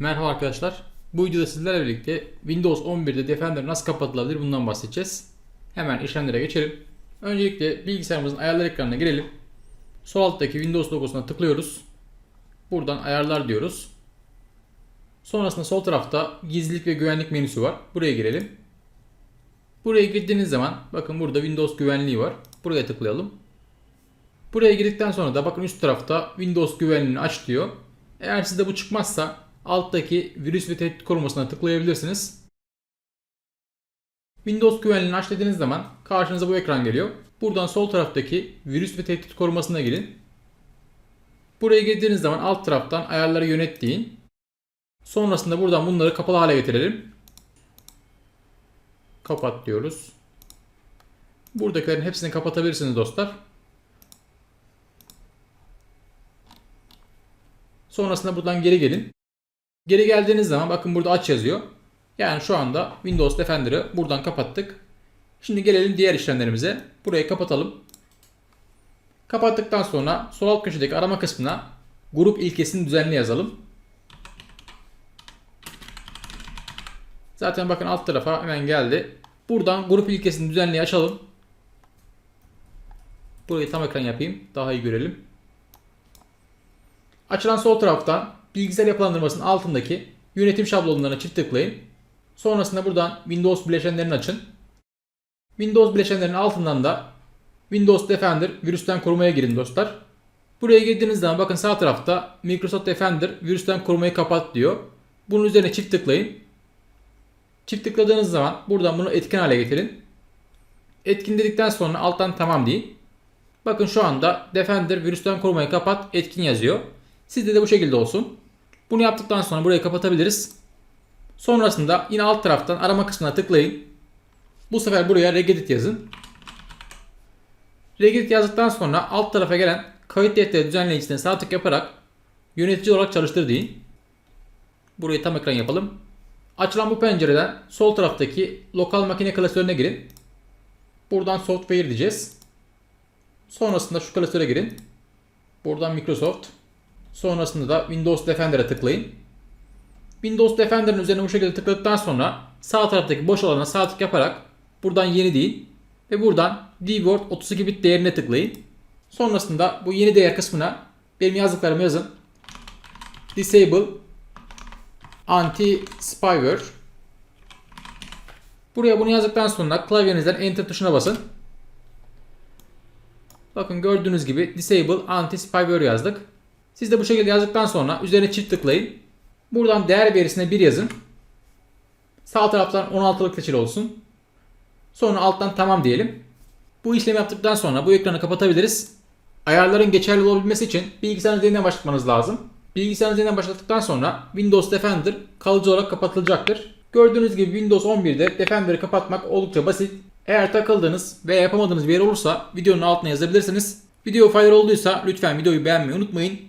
Merhaba arkadaşlar. Bu videoda sizlerle birlikte Windows 11'de Defender nasıl kapatılabilir bundan bahsedeceğiz. Hemen işlemlere geçelim. Öncelikle bilgisayarımızın ayarlar ekranına girelim. Sol alttaki Windows logosuna tıklıyoruz. Buradan ayarlar diyoruz. Sonrasında sol tarafta gizlilik ve güvenlik menüsü var. Buraya girelim. Buraya girdiğiniz zaman bakın burada Windows güvenliği var. Buraya tıklayalım. Buraya girdikten sonra da bakın üst tarafta Windows güvenliğini aç diyor. Eğer sizde bu çıkmazsa alttaki virüs ve tehdit korumasına tıklayabilirsiniz. Windows güvenliğini aç dediğiniz zaman karşınıza bu ekran geliyor. Buradan sol taraftaki virüs ve tehdit korumasına girin. Buraya girdiğiniz zaman alt taraftan ayarları yönet deyin. Sonrasında buradan bunları kapalı hale getirelim. Kapat diyoruz. Buradakilerin hepsini kapatabilirsiniz dostlar. Sonrasında buradan geri gelin. Geri geldiğiniz zaman bakın burada aç yazıyor. Yani şu anda Windows Defender'ı buradan kapattık. Şimdi gelelim diğer işlemlerimize. Burayı kapatalım. Kapattıktan sonra sol alt köşedeki arama kısmına grup ilkesini düzenli yazalım. Zaten bakın alt tarafa hemen geldi. Buradan grup ilkesini düzenli açalım. Burayı tam ekran yapayım. Daha iyi görelim. Açılan sol taraftan bilgisayar yapılandırmasının altındaki yönetim şablonlarına çift tıklayın. Sonrasında buradan Windows bileşenlerini açın. Windows bileşenlerinin altından da Windows Defender virüsten korumaya girin dostlar. Buraya girdiğiniz zaman bakın sağ tarafta Microsoft Defender virüsten korumayı kapat diyor. Bunun üzerine çift tıklayın. Çift tıkladığınız zaman buradan bunu etkin hale getirin. Etkin dedikten sonra alttan tamam deyin. Bakın şu anda Defender virüsten korumayı kapat etkin yazıyor. Sizde de bu şekilde olsun. Bunu yaptıktan sonra burayı kapatabiliriz. Sonrasında yine alt taraftan arama kısmına tıklayın. Bu sefer buraya regedit yazın. Regedit yazdıktan sonra alt tarafa gelen kayıt defteri düzenleyicisine sağ tık yaparak yönetici olarak çalıştır deyin. Burayı tam ekran yapalım. Açılan bu pencereden sol taraftaki lokal makine klasörüne girin. Buradan software diyeceğiz. Sonrasında şu klasöre girin. Buradan Microsoft. Sonrasında da Windows Defender'a tıklayın. Windows Defender'ın üzerine bu şekilde tıkladıktan sonra sağ taraftaki boş alana sağ tık yaparak buradan yeni deyin ve buradan dword 32 bit değerine tıklayın. Sonrasında bu yeni değer kısmına benim yazdıklarımı yazın. Disable Anti Spyware Buraya bunu yazdıktan sonra klavyenizden Enter tuşuna basın. Bakın gördüğünüz gibi Disable Anti Spyware yazdık. Siz de bu şekilde yazdıktan sonra üzerine çift tıklayın. Buradan değer verisine 1 yazın. Sağ taraftan 16'lık seçili olsun. Sonra alttan tamam diyelim. Bu işlemi yaptıktan sonra bu ekranı kapatabiliriz. Ayarların geçerli olabilmesi için bilgisayarınızı yeniden başlatmanız lazım. Bilgisayarınızı yeniden başlattıktan sonra Windows Defender kalıcı olarak kapatılacaktır. Gördüğünüz gibi Windows 11'de Defender'ı kapatmak oldukça basit. Eğer takıldığınız veya yapamadığınız bir yer olursa videonun altına yazabilirsiniz. Video faydalı olduysa lütfen videoyu beğenmeyi unutmayın.